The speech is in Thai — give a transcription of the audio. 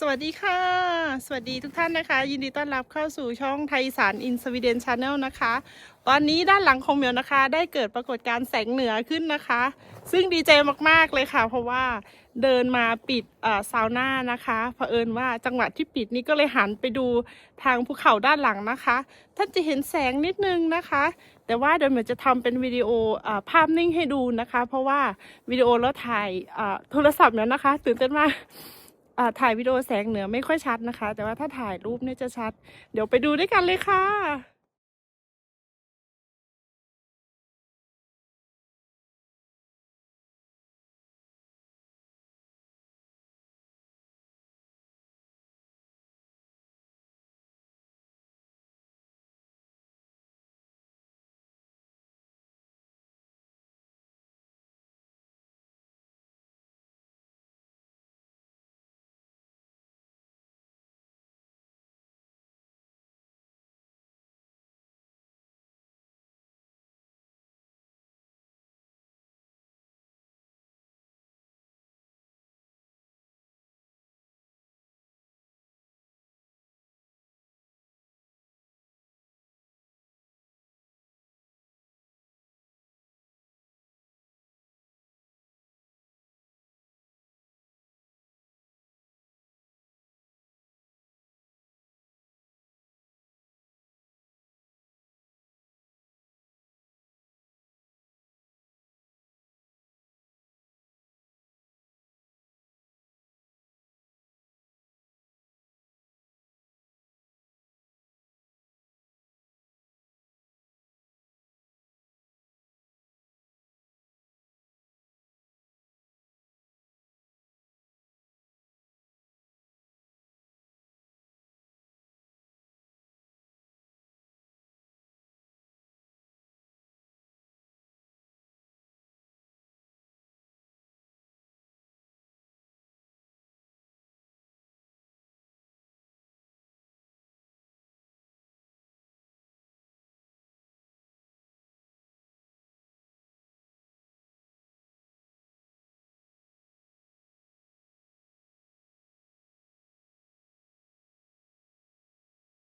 สวัสดีค่ะ สวัสดีทุกท่านนะคะ ยินดีต้อนรับเข้าสู่ช่องไทยสารอินสวีเดนชาแนลนะคะ ตอนนี้ด้านหลังของเหมียวนะคะ ได้เกิดปรากฏการณ์แสงเหนือขึ้นนะคะ ซึ่งดีใจมากๆเลยค่ะ เพราะว่าเดินมาปิดเซาวน่านะคะเผอิญว่าจังหวะที่ปิดนี้ก็เลยหันไปดูทางภูเขาด้านหลังนะคะ ท่านจะเห็นแสงนิดนึงนะคะ แต่ว่าเดี๋ยวเหมียวจะทำเป็นวิดีโออภาพนิ่งให้ดูนะคะ เพราะว่าวิดีโอแล้วถ่ายโทรศัพท์เนี่ยนะคะ ตื่นเต้นมาก ถ่ายวิดีโอแสงเหนือไม่ค่อยชัดนะคะ แต่ว่าถ้าถ่ายรูปเนี่ยจะชัด เดี๋ยวไปดูด้วยกันเลยค่ะ